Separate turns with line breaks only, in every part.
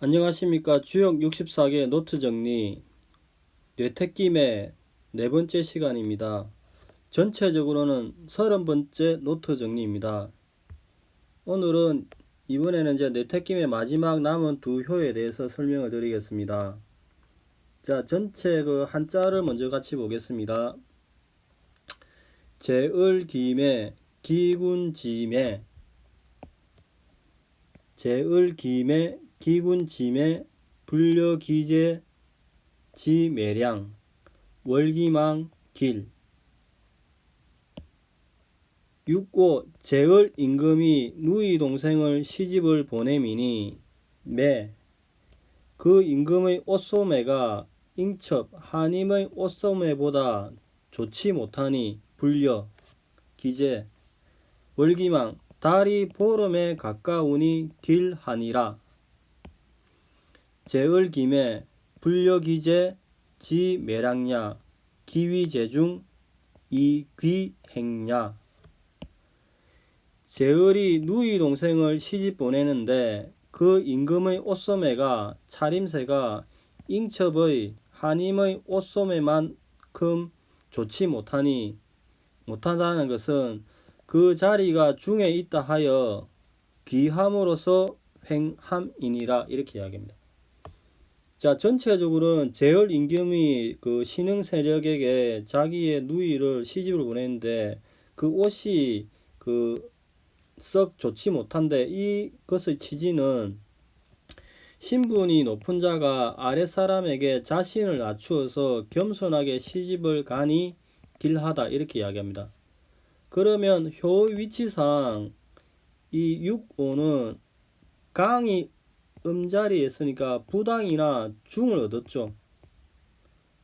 안녕하십니까. 주역 64개 노트 정리 뇌택김의 네 번째 시간입니다. 전체적으로는 30번째 노트 정리입니다. 오늘은 이번에는 이제 뇌택김의 마지막 남은 두 효에 대해서 설명을 드리겠습니다. 자, 전체 그 한자를 먼저 같이 보겠습니다. 제을김의 기군짐의 제을김의 기군짐의 불려기재 지매량 월기망 길. 육고 제을 임금이 누이 동생을 시집을 보내미니 매 그 임금의 옷소매가 인첩 한임의 옷소매보다 좋지 못하니 불려 기재 월기망 달이 보름에 가까우니 길하니라 제을김에 불려기재 지매량야 기위제중 이귀행야 제을이 누이 동생을 시집 보내는데 그 임금의 옷소매가 차림새가 잉첩의 한임의 옷소매만큼 좋지 못하니 못한다는 것은 그 자리가 중에 있다 하여 귀함으로써 횡함이니라 이렇게 이야기합니다. 자 전체적으로는 제열 임금이 그 신흥 세력에게 자기의 누이를 시집을 보냈는데 그 옷이 그 썩 좋지 못한데 이것의 취지는 신분이 높은 자가 아랫 사람에게 자신을 낮추어서 겸손하게 시집을 가니 길하다 이렇게 이야기합니다. 그러면 효 위치상 이 6오는 강이 음자리에 있으니까 부당이나 중을 얻었죠.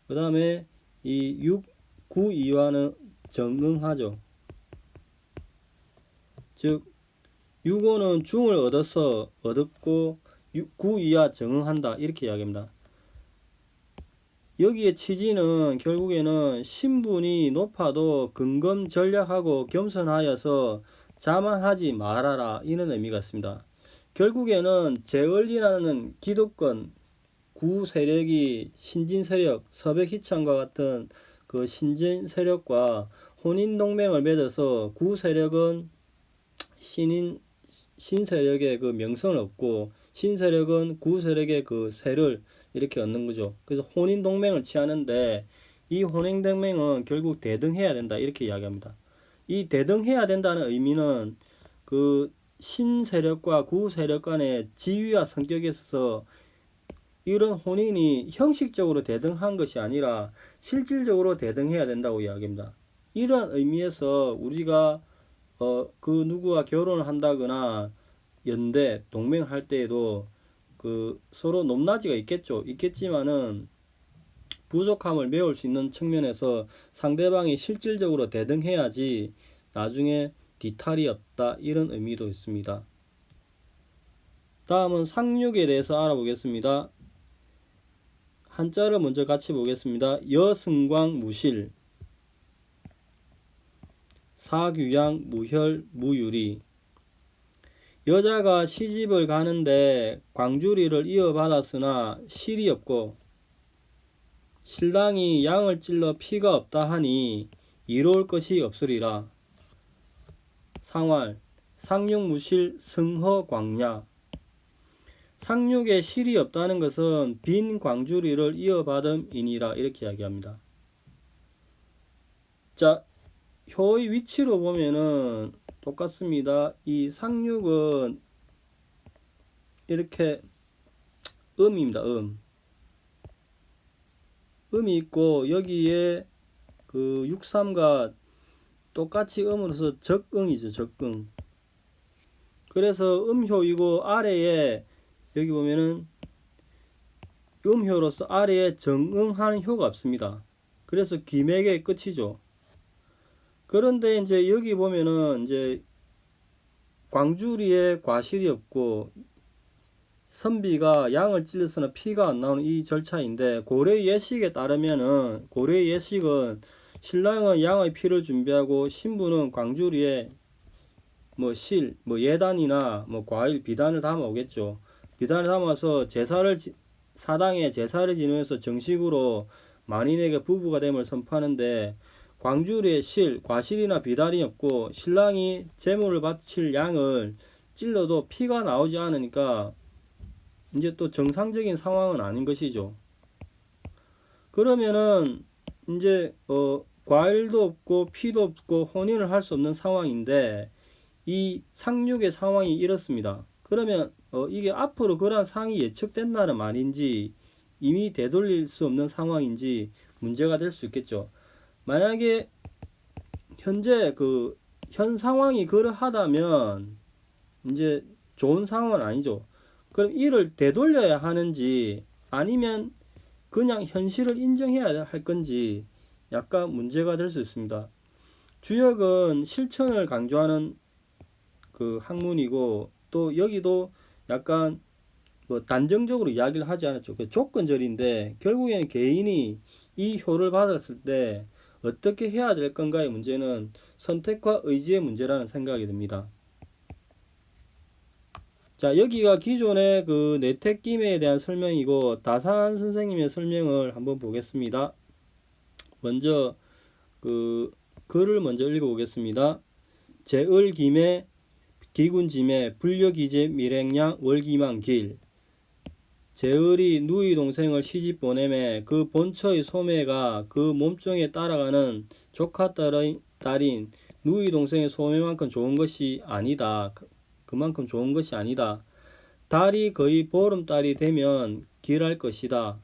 그 다음에 이 6, 9, 2와는 정응하죠. 즉 6호는 중을 얻어서 얻었고 6, 9, 2와 정응한다 이렇게 이야기합니다. 여기에 취지는 결국에는 신분이 높아도 근검 전략하고 겸손하여서 자만하지 말아라 이런 의미가 있습니다. 결국에는 제얼리라는 기득권 구 세력이 신진 세력 서백 희창과 같은 그 신진 세력과 혼인 동맹을 맺어서 구 세력은 신인 신 세력의 그 명성을 얻고 신 세력은 구 세력의 그 세를 이렇게 얻는 거죠. 그래서 혼인 동맹을 취하는데 이 혼인 동맹은 결국 대등해야 된다 이렇게 이야기합니다. 이 대등해야 된다는 의미는 그 신세력과 구세력 간의 지위와 성격에 있어서 이런 혼인이 형식적으로 대등한 것이 아니라 실질적으로 대등해야 된다고 이야기합니다. 이러한 의미에서 우리가 어, 그 누구와 결혼을 한다거나 연대 동맹할 때에도 그 서로 높낮이가 있겠죠. 있겠지만은 부족함을 메울 수 있는 측면에서 상대방이 실질적으로 대등해야지 나중에 뒤탈이 없다 이런 의미도 있습니다. 다음은 상륙에 대해서 알아보겠습니다. 한자를 먼저 같이 보겠습니다. 여승광 무실 사규양 무혈 무유리 여자가 시집을 가는데 광주리를 이어받았으나 실이 없고 신랑이 양을 찔러 피가 없다 하니 이로울 것이 없으리라. 상활 상륙무실 승허광야 상륙에 실이 없다는 것은 빈 광주리를 이어받음이니라 이렇게 이야기합니다. 자, 효의 위치로 보면은 똑같습니다. 이 상륙은 이렇게 음입니다. 음. 음이 있고 여기에 그 63과 똑같이 음으로서 적응이죠. 적응. 그래서 음효이고 아래에 여기 보면은 음효로서 아래에 정응하는 효가 없습니다. 그래서 귀맥의 끝이죠. 그런데 이제 여기 보면은 이제 광주리에 과실이 없고 선비가 양을 찔러서는 피가 안 나오는 이 절차인데 고려 예식에 따르면은 고려 예식은 신랑은 양의 피를 준비하고 신부는 광주리에 뭐 실, 뭐 예단이나 뭐 과일, 비단을 담아 오겠죠. 비단을 담아서 제사를 지- 사당에 제사를 지내면서 정식으로 만인에게 부부가 됨을 선포하는데 광주리에 실, 과실이나 비단이 없고 신랑이 제물을 바칠 양을 찔러도 피가 나오지 않으니까 이제 또 정상적인 상황은 아닌 것이죠. 그러면은 이제 어 과일도 없고 피도 없고 혼인을 할 수 없는 상황인데 이 상륙의 상황이 이렇습니다. 그러면 어 이게 앞으로 그러한 상황이 예측된다는 말인지 이미 되돌릴 수 없는 상황인지 문제가 될 수 있겠죠. 만약에 현재 그 현 상황이 그러하다면 이제 좋은 상황은 아니죠. 그럼 이를 되돌려야 하는지 아니면 그냥 현실을 인정해야 할 건지 약간 문제가 될 수 있습니다. 주역은 실천을 강조하는 그 학문이고 또 여기도 약간 뭐 단정적으로 이야기를 하지 않았죠. 그 조건절인데 결국에는 개인이 이 효를 받았을 때 어떻게 해야 될 건가의 문제는 선택과 의지의 문제라는 생각이 듭니다. 자, 여기가 기존의 그 내택 김에 대한 설명이고 다산 선생님의 설명을 한번 보겠습니다. 먼저 그 글을 먼저 읽어보겠습니다. 제을 김에 기군짐에 불려기제 밀행량 월기만 길 제을이 누이 동생을 시집 보내매 그 본처의 소매가 그 몸종에 따라가는 조카 딸의 딸인 누이 동생의 소매만큼 좋은 것이 아니다. 그- 그만큼 좋은 것이 아니다. 달이 거의 보름달이 되면 길할 것이다.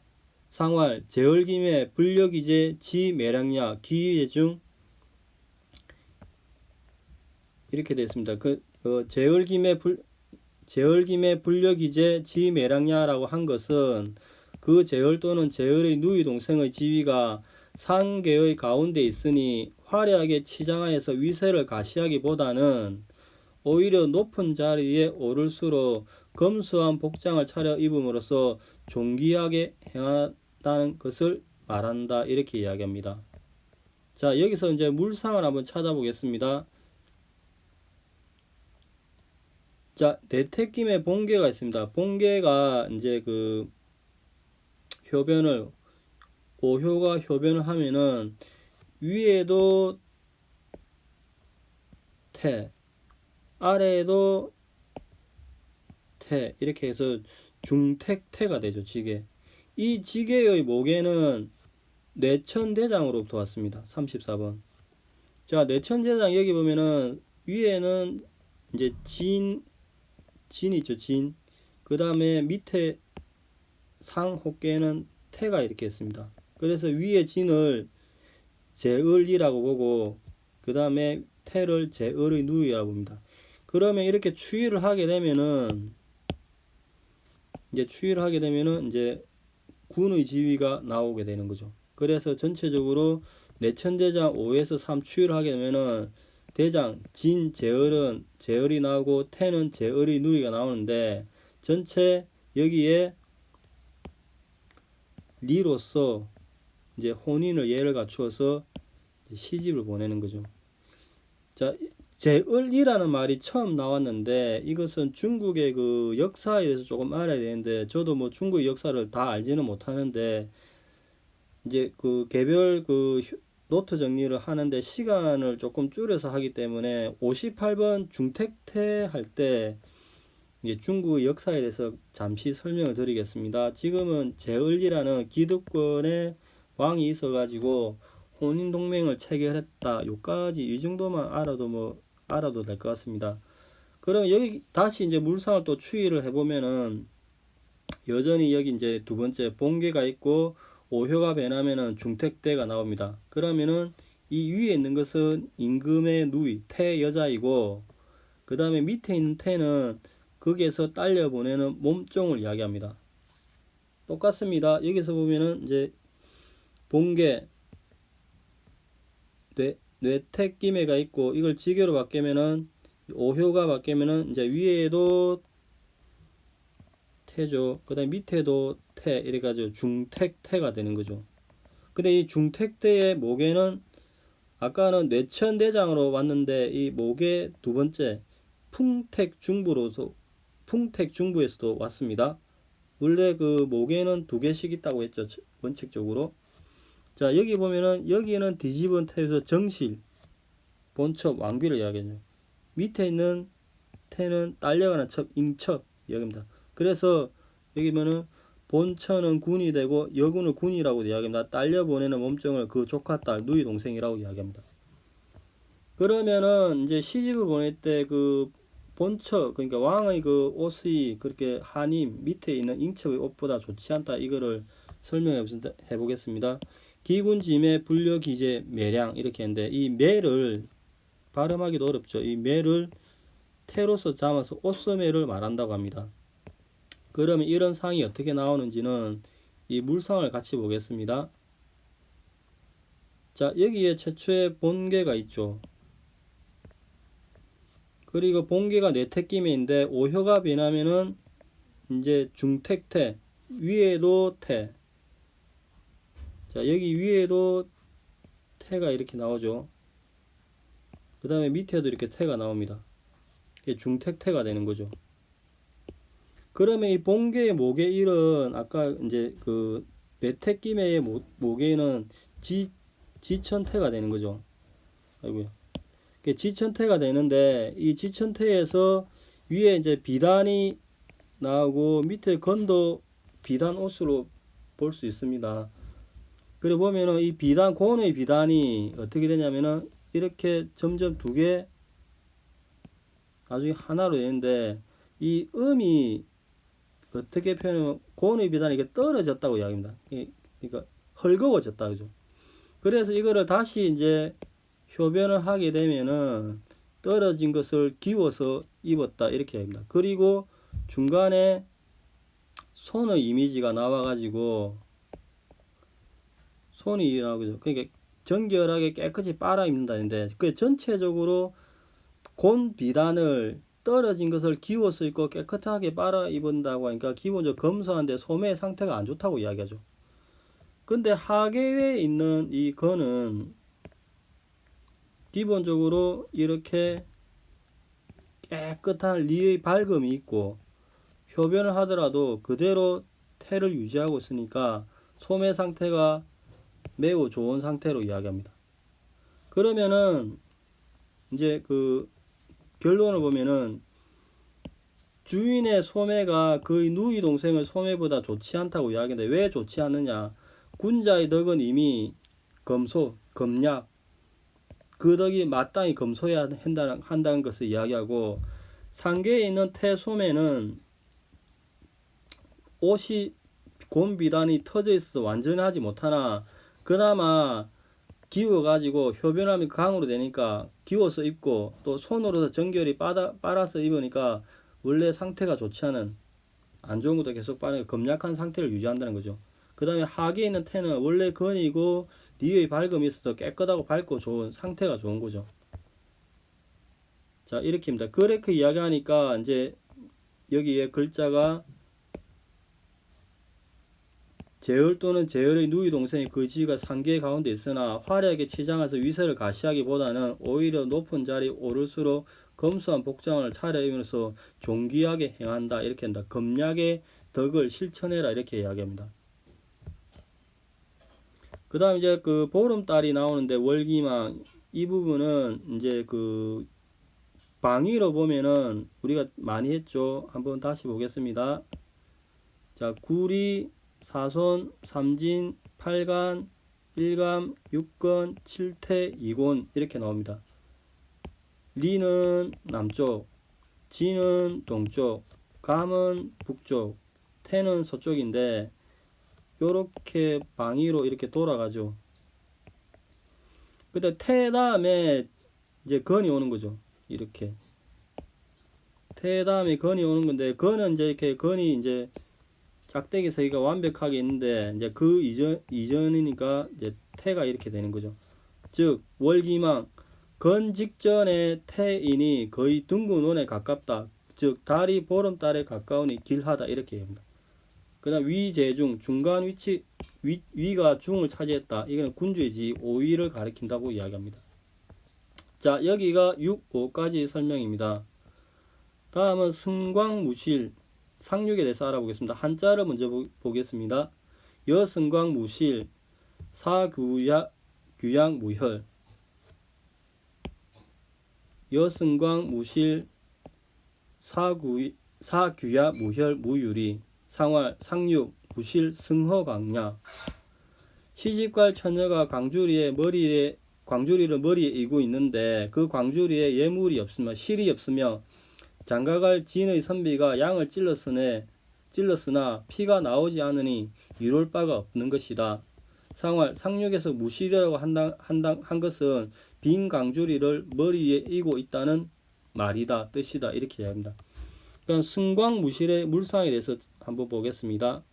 상활 제월김에 불력이제 지매량야 기예중 이렇게 됐습니다. 그 어, 제월김에 불 제월김에 불력이제 지매량야라고 한 것은 그 제월 또는 제월의 누이 동생의 지위가 상계의 가운데 있으니 화려하게 치장하여서 위세를 가시하기보다는 오히려 높은 자리에 오를수록 검소한 복장을 차려 입음으로써 존귀하게 행하 다는 것을 말한다 이렇게 이야기합니다. 자 여기서 이제 물상을 한번 찾아보겠습니다. 자 내택김에 본계가 있습니다. 본계가 이제 그 효변을 오효가 효변을 하면은 위에도 태 아래에도 태 이렇게 해서 중택태가 되죠 지게 이 지게의 목에는 내천대장으로부터 왔습니다. 34번. 자 내천대장 여기 보면은 위에는 이제 진 진 있죠 진 그 다음에 밑에 상호께는 태가 이렇게 있습니다. 그래서 위에 진을 제을이라고 보고 그 다음에 태를 제을의 누이라고 봅니다. 그러면 이렇게 추위를 하게 되면은 이제 추위를 하게 되면은 이제 군의 지위가 나오게 되는 거죠. 그래서 전체적으로 내천대장 5에서 3 추위를 하게 되면은 대장 진 제을은 제을이 나오고 태는 제을의 누이가 나오는데 전체 여기에 리로서 이제 혼인을 예를 갖추어서 시집을 보내는 거죠. 자, 제을이라는 말이 처음 나왔는데 이것은 중국의 그 역사에 대해서 조금 알아야 되는데 저도 뭐 중국 역사를 다 알지는 못하는데 이제 그 개별 그 휴- 노트 정리를 하는데 시간을 조금 줄여서 하기 때문에 58번 중택태 할 때 이제 중국 역사에 대해서 잠시 설명을 드리겠습니다. 지금은 제을이라는 기득권의 왕이 있어가지고 혼인 동맹을 체결했다. 요까지 이 정도만 알아도 뭐 알아도 될 것 같습니다. 그럼 여기 다시 이제 물상을 또 추이를 해보면은 여전히 여기 이제 두 번째 본계가 있고 오효가 변하면은 중택대가 나옵니다. 그러면은 이 위에 있는 것은 임금의 누이 태 여자이고 그 다음에 밑에 있는 태는 거기에서 딸려 보내는 몸종을 이야기합니다. 똑같습니다. 여기서 보면은 이제 뇌 뇌택기매가 있고 이걸 지게로 바뀌면은 오효가 바뀌면은 이제 위에도 태죠. 그다음 밑에도 태 이래 가지고 중택태가 되는 거죠. 근데 이 중택태의 목에는 아까는 뇌천대장으로 왔는데 이 목의 두 번째 풍택 중부로서 풍택 중부에서도 왔습니다. 원래 그 목에는 두 개씩 있다고 했죠. 저- 원칙적으로. 자, 여기 보면은 여기는 뒤집은 태에서 정실, 본첩, 왕비를 이야기하죠. 밑에 있는 태는 딸려가는 첩, 잉첩 이야기입니다. 그래서 여기 보면은 본처는 군이 되고 여군은 군이라고 이야기합니다. 딸려 보내는 몸정을 그 조카 딸 누이 동생이라고 이야기합니다. 그러면은 이제 시집을 보낼 때 그 본처 그러니까 왕의 그 옷이 그렇게 한임 밑에 있는 잉첩의 옷보다 좋지 않다 이거를 설명해 보겠- 해보겠습니다. 기군 짐의 불려 기재 매량 이렇게 했는데 이 매를 발음하기도 어렵죠. 이 매를 태로서 잡아서 옷소매를 말한다고 합니다. 그러면 이런 상이 어떻게 나오는지는 이 물상을 같이 보겠습니다. 자, 여기에 최초의 본계가 있죠. 그리고 본계가 뇌택김인데 오효가 변하면은 이제 중택태 위에도 태. 자, 여기 위에도 태가 이렇게 나오죠. 그 다음에 밑에도 이렇게 태가 나옵니다. 이게 중택태가 되는 거죠. 그러면 이 본계의 목의 일은 아까 이제 그 뇌택김의 목에는 지 지천태가 되는 거죠. 아이고요. 이게 지천태가 되는데 이 지천태에서 위에 이제 비단이 나오고 밑에 건도 비단 옷으로 볼 수 있습니다. 그래 보면은 이 비단 고원의 비단이 어떻게 되냐면은 이렇게 점점 두 개 나중에 하나로 되는데 이 음이 어떻게 표현하면 고원의 비단이 이게 떨어졌다고 이야기합니다. 이- 그러니까 헐거워졌다 그죠? 그래서 이거를 다시 이제 효변을 하게 되면은 떨어진 것을 기워서 입었다 이렇게 합니다. 그리고 중간에 손의 이미지가 나와가지고 손이 나오죠. 그러니까 정결하게 깨끗이 빨아 입는다는데 그 전체적으로 곤 비단을 떨어진 것을 기워서 입고 깨끗하게 빨아 입은다고 하니까 기본적으로 검소한데 소매의 상태가 안 좋다고 이야기하죠. 근데 하계에 있는 이 건은 기본적으로 이렇게 깨끗한 리의 밝음이 있고 효변을 하더라도 그대로 태를 유지하고 있으니까 소매 상태가 매우 좋은 상태로 이야기합니다. 그러면은 이제 그 결론을 보면은 주인의 소매가 그의 누이 동생의 소매보다 좋지 않다고 이야기하는데 왜 좋지 않느냐? 군자의 덕은 이미 검소, 검약 그 덕이 마땅히 검소해야 한다는, 한다는 것을 이야기하고 상계에 있는 태소매는 옷이 곰비단이 터져 있어서 완전하지 못하나 그나마 기워 가지고 효변함이 강으로 되니까 기워서 입고 또 손으로서 정결히 빨아, 빨아서 입으니까 원래 상태가 좋지 않은 안 좋은 것도 계속 빠르게 검약한 상태를 유지한다는 거죠. 그 다음에 하계에 있는 태는 원래 건이고 리의 밝음이 있어서 깨끗하고 밝고 좋은 상태가 좋은 거죠. 자 이렇게입니다. 그렇게 이야기하니까 이제 여기에 글자가 제열 또는 제열의 누이 동생의 그 지위가 상계 가운데 있으나 화려하게 치장해서 위세를 가시하기보다는 오히려 높은 자리 오를수록 검소한 복장을 차려입으면서 존귀하게 행한다 이렇게 한다. 검약의 덕을 실천해라 이렇게 이야기합니다. 그 다음 이제 그 보름달이 나오는데 월기망 이 부분은 이제 그 방위로 보면은 우리가 많이 했죠. 한번 다시 보겠습니다. 자 구리 사손 삼진 팔간 일감 육건 칠태 이곤 이렇게 나옵니다. 리는 남쪽, 지는 동쪽, 감은 북쪽, 태는 서쪽인데 요렇게 방위로 이렇게 돌아가죠. 근데 태 다음에 이제 건이 오는 거죠. 이렇게 태 다음에 건이 오는 건데 건은 이제 이렇게 건이 이제 짝대기 서기가 완벽하게 있는데 이제 그 이전 이전이니까 이제 태가 이렇게 되는 거죠. 즉 월기망 건 직전의 태인이 거의 둥근 원에 가깝다. 즉 달이 보름달에 가까우니 길하다 이렇게 합니다. 그다음 위제중 중간 위치 위, 위가 중을 차지했다. 이거는 군주의 지 5위를 가리킨다고 이야기합니다. 자 여기가 6, 5까지 설명입니다. 다음은 승광무실 상륙에 대해서 알아보겠습니다. 한자를 먼저 보, 보겠습니다. 여승광 무실 사규야 규양 무혈 여승광 무실 사구 사규야 무혈 무유리 상활 상륙 무실 승허광야 시집갈 처녀가 광주리에 머리에 광주리를 머리에 이고 있는데 그 광주리에 예물이 없으며 실이 없으며 장가갈 진의 선비가 양을 찔렀으네 찔렀으나 피가 나오지 않으니 이룰 바가 없는 것이다. 상활 상륙에서 무실이라고 한당, 한당, 한 것은 빈 광주리를 머리에 이고 있다는 말이다 뜻이다 이렇게 이야기합니다. 그럼 승광 무실의 물상에 대해서 한번 보겠습니다.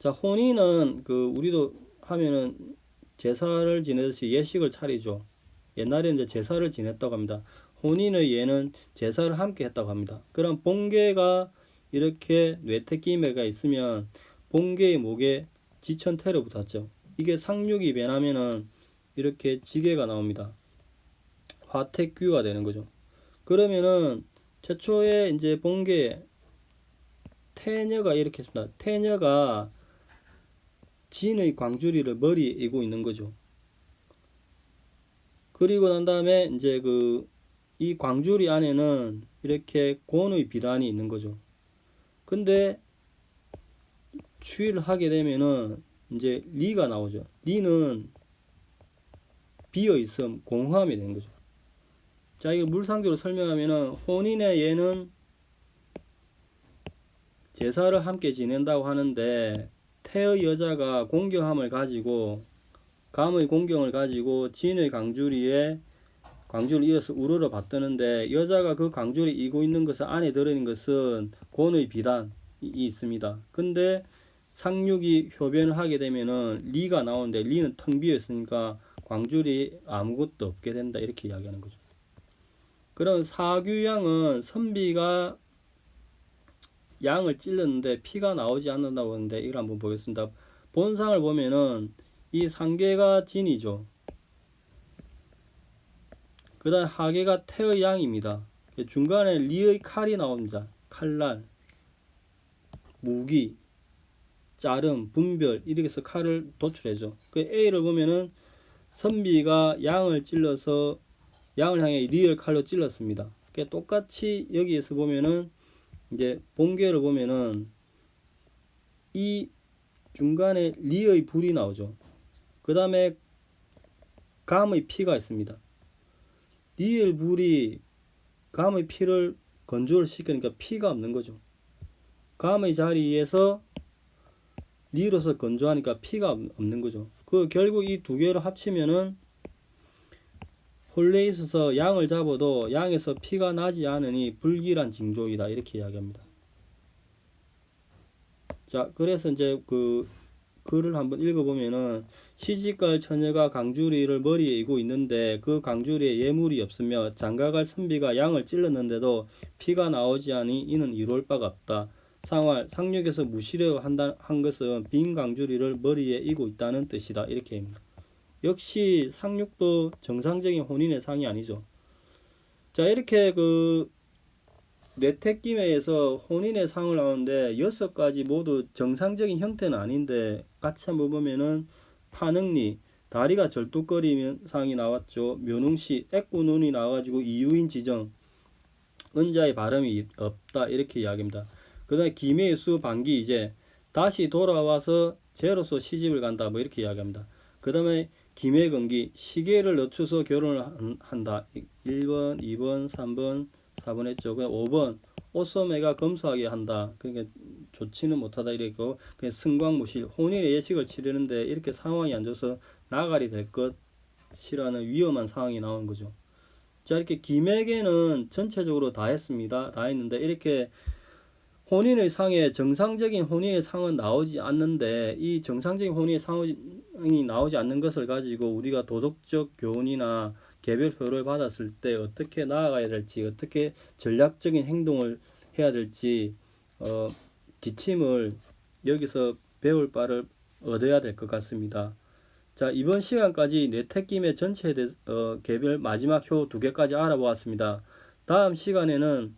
자 혼인은 그 우리도 하면은 제사를 지내듯이 예식을 차리죠. 옛날에는 이제 제사를 지냈다고 합니다. 혼인의 예는 제사를 함께 했다고 합니다. 그럼 본계가 이렇게 뇌태기매가 있으면 본계의 목에 지천태로 붙었죠. 이게 상륙이 변하면은 이렇게 지게가 나옵니다. 화택규가 되는 거죠. 그러면은 최초에 이제 본계 태녀가 이렇게 있습니다. 태녀가 진의 광주리를 머리에 이고 있는 거죠. 그리고 난 다음에 이제 그 이 광주리 안에는 이렇게 곤의 비단이 있는 거죠. 근데 추위를 하게 되면은 이제 리가 나오죠. 리는 비어 있음 공허함이 되는 거죠. 자, 이거 물상적으로 설명하면은 혼인의 예는 제사를 함께 지낸다고 하는데 태의 여자가 공경함을 가지고 감의 공경을 가지고 진의 광주리에 광주를 이어서 우러러 받드는데 여자가 그 광주를 이고 있는 것을 안에 들어있는 것은 곤의 비단이 있습니다. 근데 상륙이 효변을 하게 되면은 리가 나오는데 리는 텅 비어 있으니까 광줄이 아무것도 없게 된다 이렇게 이야기하는 거죠. 그럼 사규양은 선비가 양을 찔렀는데 피가 나오지 않는다고 하는데 이걸 한번 보겠습니다. 본상을 보면은 이 상계가 진이죠. 그 다음 하계가 태의 양입니다. 중간에 리의 칼이 나옵니다. 칼날, 무기, 자름, 분별 이렇게 해서 칼을 도출해줘. 그 A를 보면은 선비가 양을 찔러서 양을 향해 리을 칼로 찔렀습니다. 그 똑같이 여기에서 보면은 이제 본계를 보면은 이 중간에 리의 불이 나오죠. 그 다음에 감의 피가 있습니다. 리의 불이 감의 피를 건조를 시키니까 피가 없는 거죠. 감의 자리에서 리로서 건조하니까 피가 없는 거죠. 그 결국 이 두 개를 합치면은 홀레 있어서 양을 잡아도 양에서 피가 나지 않으니 불길한 징조이다 이렇게 이야기합니다. 자, 그래서 이제 그 글을 한번 읽어보면은 시집갈 처녀가 강주리를 머리에 이고 있는데 그 강주리에 예물이 없으며 장가갈 선비가 양을 찔렀는데도 피가 나오지 않니 이는 이룰 바가 없다. 상활 상륙에서 무시려 한다 한 것은 빈 강주리를 머리에 이고 있다는 뜻이다 이렇게 합니다. 역시 상륙도 정상적인 혼인의 상이 아니죠. 자 이렇게 그 뇌택김에서 혼인의 상을 나오는데 여섯 가지 모두 정상적인 형태는 아닌데 같이 한번 보면은 파능리 다리가 절뚝거리면 상이 나왔죠. 묘능시 애꾸눈이 나와가지고 이유인 지정 은자의 발음이 없다 이렇게 이야기합니다. 그 다음에 김해수 반기 이제 다시 돌아와서 제로서 시집을 간다 뭐 이렇게 이야기합니다. 그 다음에 김해건기 시계를 늦춰서 결혼을 한- 한다. 1번, 2번, 3번, 4번 했죠. 그 5번 옷소매가 검소하게 한다. 그러니까 좋지는 못하다 이랬고 그냥 승광무실 혼인의 예식을 치르는데 이렇게 상황이 안 좋아서 나가리 될 것이라는 위험한 상황이 나온 거죠. 자 이렇게 김에게는 전체적으로 다 했습니다. 다 했는데 이렇게 혼인의 상에 정상적인 혼인의 상은 나오지 않는데 이 정상적인 혼인의 상이 나오지 않는 것을 가지고 우리가 도덕적 교훈이나 개별표를 받았을 때 어떻게 나아가야 될지 어떻게 전략적인 행동을 해야 될지 어, 지침을 여기서 배울 바를 얻어야 될 것 같습니다. 자 이번 시간까지 뇌택김의 전체에 대해서 어, 개별 마지막 효 두 개까지 알아보았습니다. 다음 시간에는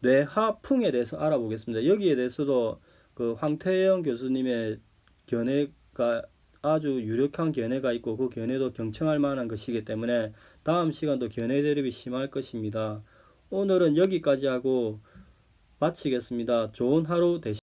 뇌하풍에 대해서 알아보겠습니다. 여기에 대해서도 그 황태영 교수님의 견해가 아주 유력한 견해가 있고 그 견해도 경청할 만한 것이기 때문에 다음 시간도 견해 대립이 심할 것입니다. 오늘은 여기까지 하고 마치겠습니다. 좋은 하루 되시